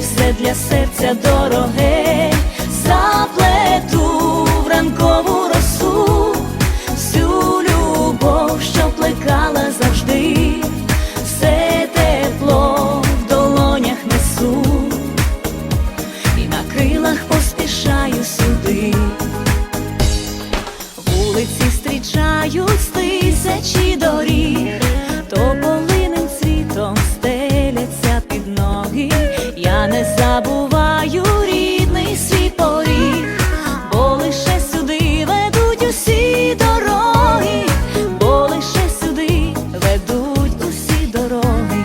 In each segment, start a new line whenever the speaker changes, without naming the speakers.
все для серця дороге. я не забуваю рідний свій поріг, бо лише сюди ведуть усі дороги, бо лише сюди ведуть усі дороги,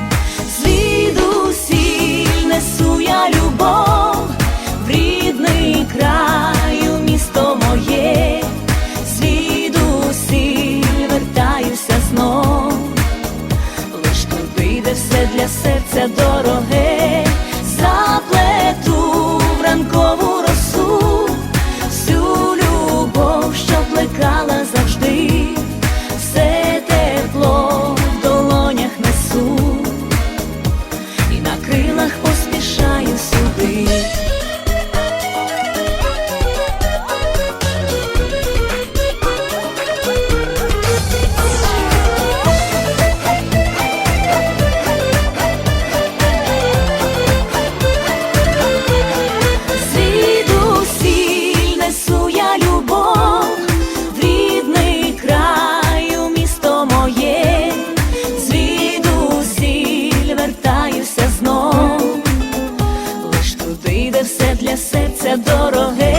звідусіль несу я любов, в рідний краю місто моє, звідусіль вертаюся знов, лиш туди, де все для серця дороге. серця дороге.